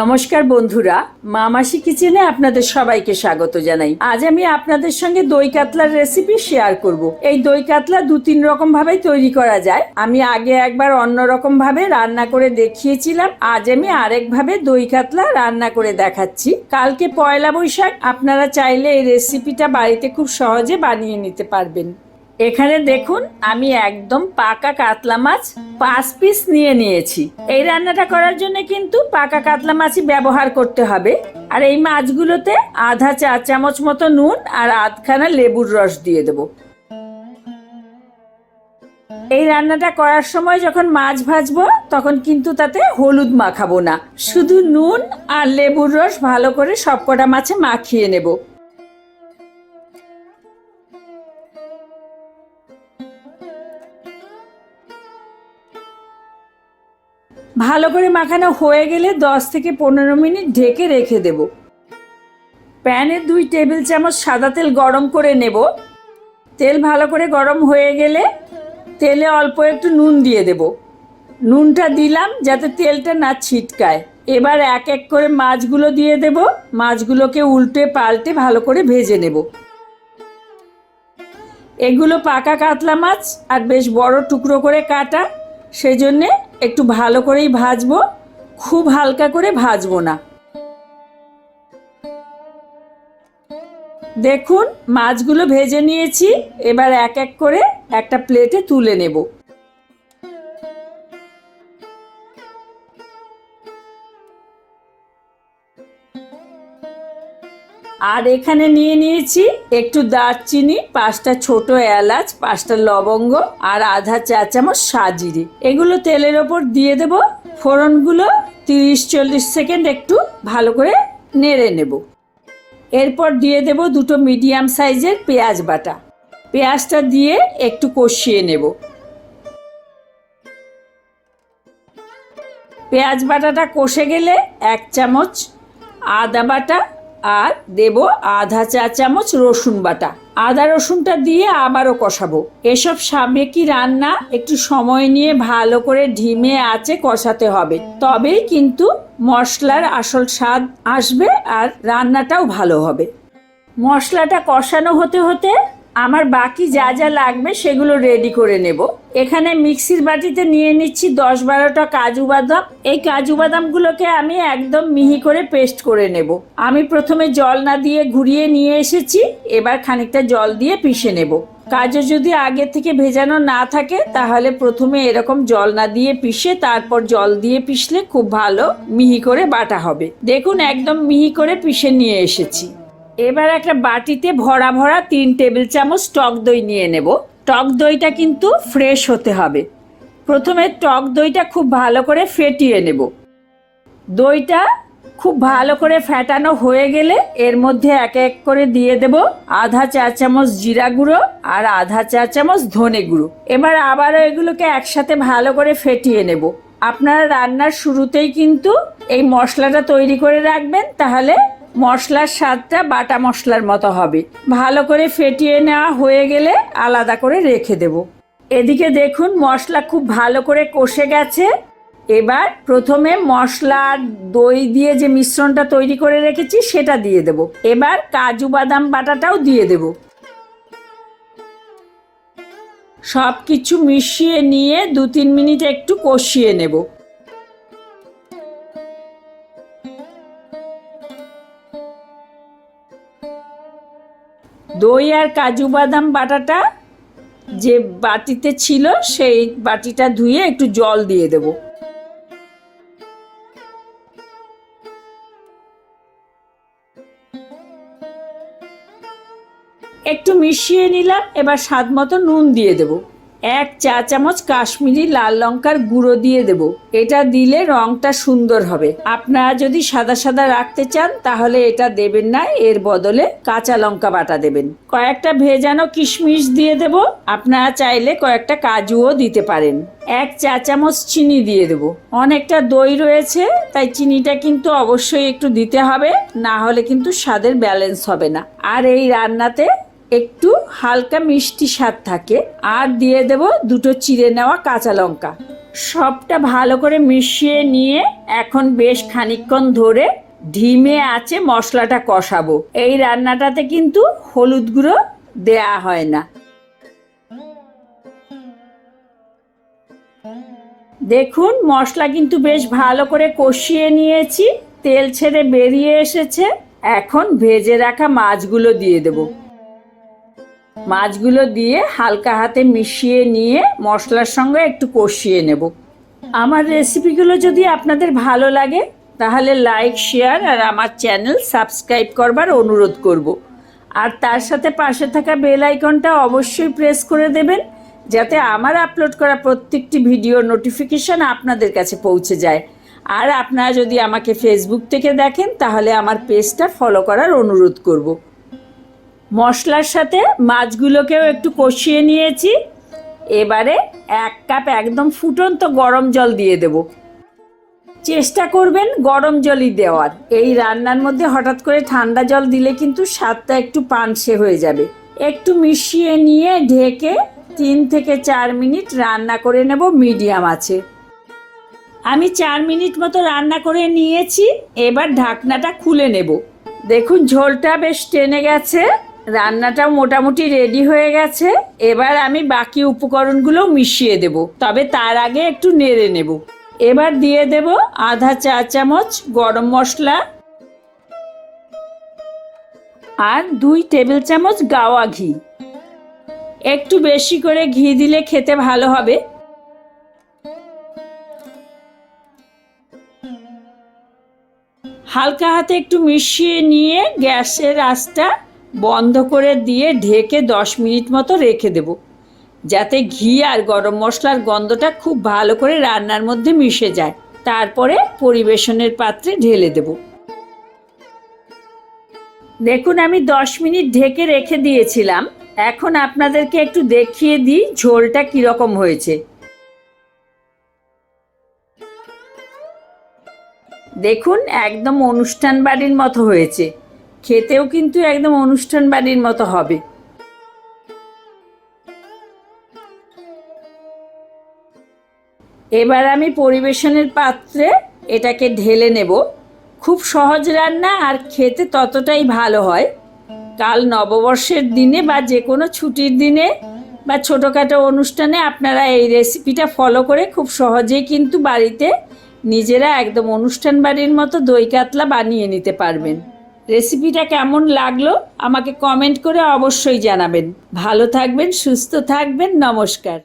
নমস্কার বন্ধুরা মামাসি কিচেনে আপনাদের সবাইকে স্বাগত জানাই। আজ আমি আপনাদের সঙ্গে দই কাতলার রেসিপি শেয়ার করব। এই দই কাতলা দু তিন রকম ভাবেই তৈরি করা যায়। আমি আগে একবার অন্য রকম ভাবে রান্না করে দেখিয়েছিলাম, আজ আমি আরেক ভাবে দই কাতলা রান্না করে দেখাচ্ছি। কালকে পয়লা বৈশাখ, আপনারা চাইলে এই রেসিপিটা বাড়িতে খুব সহজে বানিয়ে নিতে পারবেন। এখানে দেখুন, আমি একদম পাকা কাতলা মাছ পাঁচ পিস নিয়ে নিয়েছি। এই রান্নাটা করার জন্য কিন্তু পাকা কাতলা মাছই ব্যবহার করতে হবে। আর এই মাছগুলোতে আধা চা চামচ মতো নুন আর আধখানা লেবুর রস দিয়ে দেবো। এই রান্নাটা করার সময় যখন মাছ ভাজবো, তখন কিন্তু তাতে হলুদ মাখাবো না। শুধু নুন আর লেবুর রস ভালো করে সবকটা মাছে মাখিয়ে নেব। ভালো করে মাখানো হয়ে গেলে দশ থেকে পনেরো মিনিট ঢেকে রেখে দেব। প্যানে দুই টেবিল চামচ সাদা তেল গরম করে নেব। তেল ভালো করে গরম হয়ে গেলে তেলে অল্প একটু নুন দিয়ে দেব। নুনটা দিলাম যাতে তেলটা না ছিটকায়। এবার এক এক করে মাছগুলো দিয়ে দেব। মাছগুলোকে উল্টে পাল্টে ভালো করে ভেজে নেব। এগুলো পাকা কাতলা মাছ আর বেশ বড় টুকরো করে কাটা। সেই জন্যে একটু ভালো করেই ভাজবো, খুব হালকা করে ভাজবো না। দেখুন, মাছগুলো ভেজে নিয়েছি, এবার এক এক করে একটা প্লেটে তুলে নেব। আর এখানে নিয়ে নিয়েছি একটু দারচিনি, পাঁচটা ছোট এলাচ, পাঁচটা লবঙ্গ আর আধা চা চামচ সাজিরি। এগুলো তেলের ওপর দিয়ে দেব। ফোড়নগুলো তিরিশ চল্লিশ সেকেন্ড একটু ভালো করে নেড়ে নেব। এরপর দিয়ে দেব দুটো মিডিয়াম সাইজের পেঁয়াজ বাটা। পেঁয়াজটা দিয়ে একটু কষিয়ে নেব। পেঁয়াজ বাটাটা কষে গেলে এক চামচ আদা বাটা আর দেব আধা চা চামচ রসুন বাটা। আদা রসুনটা দিয়ে আবারও কষাবো। এসব সাবেকি রান্না একটু সময় নিয়ে ভালো করে ঢিমে আছে কষাতে হবে। তবেই কিন্তু মশলার আসল স্বাদ আসবে আর রান্নাটাও ভালো হবে। মশলাটা কষানো হতে হতে আমার বাকি যা যা লাগবে সেগুলো রেডি করে নেব। এখানে মিক্সির বাটিতে নিয়ে নিচ্ছি দশ বারোটা কাজু বাদাম। এই কাজু বাদামগুলোকে আমি একদম মিহি করে পেস্ট করে নেব। আমি প্রথমে জল না দিয়ে ঘুরিয়ে নিয়ে এসেছি, এবার খানিকটা জল দিয়ে পিষে নেব। কাজু যদি আগে থেকে ভেজানো না থাকে, তাহলে প্রথমে এরকম জল না দিয়ে পিষে তারপর জল দিয়ে পিষলে খুব ভালো মিহি করে বাটা হবে। দেখুন, একদম মিহি করে পিষে নিয়ে এসেছি। এবার একটা বাটিতে ভরা ভরা তিন টেবিল চামচ টক দই নিয়ে নেব। টক দইটা কিন্তু ফ্রেশ হতে হবে। প্রথমে টক দইটা খুব ভালো করে ফেটিয়ে নেব। দইটা খুব ভালো করে ফ্যাটানো হয়ে গেলে এর মধ্যে এক এক করে দিয়ে দেব আধা চা চামচ জিরা গুঁড়ো আর আধা চা চামচ ধনে গুঁড়ো। এবার আবারও এগুলোকে একসাথে ভালো করে ফেটিয়ে নেব। আপনারা রান্নার শুরুতেই কিন্তু এই মশলাটা তৈরি করে রাখবেন, তাহলে মশলার স্বাদটা বাটা মশলার মতো হবে। ভালো করে ফেটিয়ে নেওয়া হয়ে গেলে আলাদা করে রেখে দেব। এদিকে দেখুন মশলা খুব ভালো করে কষে গেছে। এবার প্রথমে মশলা দই দিয়ে যে মিশ্রণটা তৈরি করে রেখেছি সেটা দিয়ে দেব। এবার কাজু বাদাম বাটাটাও দিয়ে দেব। সব কিছু মিশিয়ে নিয়ে দু তিন মিনিট একটু কষিয়ে নেব। দই আর কাজু বাদাম বাটাটা যে বাটিতে ছিল, সেই বাটিটা ধুয়ে একটু জল দিয়ে দেব। একটু মিশিয়ে নিলাম, এবার স্বাদ মতো নুন দিয়ে দেব। এক চা চামচ কাশ্মীরি লাল লঙ্কার গুঁড়ো দিয়ে দেব। এটা দিলে রংটা সুন্দর হবে। আপনারা যদি সাদা সাদা রাখতে চান, তাহলে এটা দেবেন না, এর বদলে কাঁচা লঙ্কা বাটা দেবেন। কয়েকটা ভেজানো কিশমিশ দিয়ে দেব। আপনারা চাইলে কয়েকটা কাজুও দিতে পারেন। এক চা চামচ চিনি দিয়ে দেব। অনেকটা দই রয়েছে, তাই চিনিটা কিন্তু অবশ্যই একটু দিতে হবে, না হলে কিন্তু স্বাদের ব্যালেন্স হবে না। আর এই রান্নাতে একটু হালকা মিষ্টি স্বাদ থাকে। আর দিয়ে দেব দুটো চিড়ে নেওয়া কাঁচা লঙ্কা। সবটা ভালো করে মিশিয়ে নিয়ে এখন বেশ খানিকক্ষণ ধরে ধিমে আছে মশলাটা কষাবো। এই রান্নাটাতে কিন্তু হলুদ গুঁড়ো দেয়া হয় না। দেখুন, মশলা কিন্তু বেশ ভালো করে কষিয়ে নিয়েছি। তেল ছেড়ে বেরিয়ে এসেছে। এখন ভেজে রাখা মাছগুলো দিয়ে দেব। মাছগুলো দিয়ে হালকা হাতে মিশিয়ে নিয়ে মশলার সঙ্গে একটু কষিয়ে নেব। আমার রেসিপিগুলো যদি আপনাদের ভালো লাগে, তাহলে লাইক, শেয়ার আর আমার চ্যানেল সাবস্ক্রাইব করবার অনুরোধ করব। আর তার সাথে পাশে থাকা বেল আইকনটা অবশ্যই প্রেস করে দেবেন, যাতে আমার আপলোড করা প্রত্যেকটি ভিডিও নোটিফিকেশন আপনাদের কাছে পৌঁছে যায়। আর আপনারা যদি আমাকে ফেসবুক থেকে দেখেন, তাহলে আমার পেজটা ফলো করার অনুরোধ করব। মশলার সাথে মাছগুলোকেও একটু কষিয়ে নিয়েছি। এবারে এক কাপ একদম ফুটন্ত গরম জল দিয়ে দেব। চেষ্টা করবেন গরম জলই দেওয়ার। এই রান্নার মধ্যে হঠাৎ করে ঠান্ডা জল দিলে কিন্তু স্বাদটা একটু পানসে হয়ে যাবে। একটু মিশিয়ে নিয়ে ঢেকে তিন থেকে চার মিনিট রান্না করে নেব মিডিয়াম আছে। আমি চার মিনিট মতো রান্না করে নিয়েছি। এবার ঢাকনাটা খুলে নেব। দেখুন ঝোলটা বেশ টেনে গেছে। রান্নাটাও মোটামুটি রেডি হয়ে গেছে। এবার আমি বাকি উপকরণগুলো মিশিয়ে দেব, তবে তার আগে একটু নেড়ে নেব। এবার দিয়ে দেব আধা চা চামচ গরম মশলা আর দুই টেবিল চামচ গাওয়া ঘি। একটু বেশি করে ঘি দিলে খেতে ভালো হবে। হালকা হাতে একটু মিশিয়ে নিয়ে গ্যাসের আঁচটা বন্ধ করে দিয়ে ঢেকে দশ মিনিট মতো রেখে দেব। যাতে ঘি আর গরম মশলার গন্ধটা খুব ভালো করে রান্নার মধ্যে মিশে যায়। তারপরে পরিবেশনের পাত্রে ঢেলে দেব। দেখুন, আমি দশ মিনিট ঢেকে রেখে দিয়েছিলাম। এখন আপনাদেরকে একটু দেখিয়ে দিই ঝোলটা কীরকম হয়েছে। দেখুন, একদম অনুষ্ঠান বাড়ির মতো হয়েছে। খেতেও কিন্তু একদম অনুষ্ঠান বাড়ির মতো হবে। এবার আমি পরিবেশনের পাত্রে এটাকে ঢেলে নেব। খুব সহজ রান্না আর খেতে ততটাই ভালো হয়। কাল নববর্ষের দিনে বা যে কোনো ছুটির দিনে বা ছোটোখাটো অনুষ্ঠানে আপনারা এই রেসিপিটা ফলো করে খুব সহজেই কিন্তু বাড়িতে নিজেরা একদম অনুষ্ঠান বাড়ির মতো দই কাতলা বানিয়ে নিতে পারবেন। রেসিপিটা কেমন লাগল আমাকে কমেন্ট করে অবশ্যই জানাবেন। ভালো থাকবেন সুস্থ থাকবেন নমস্কার।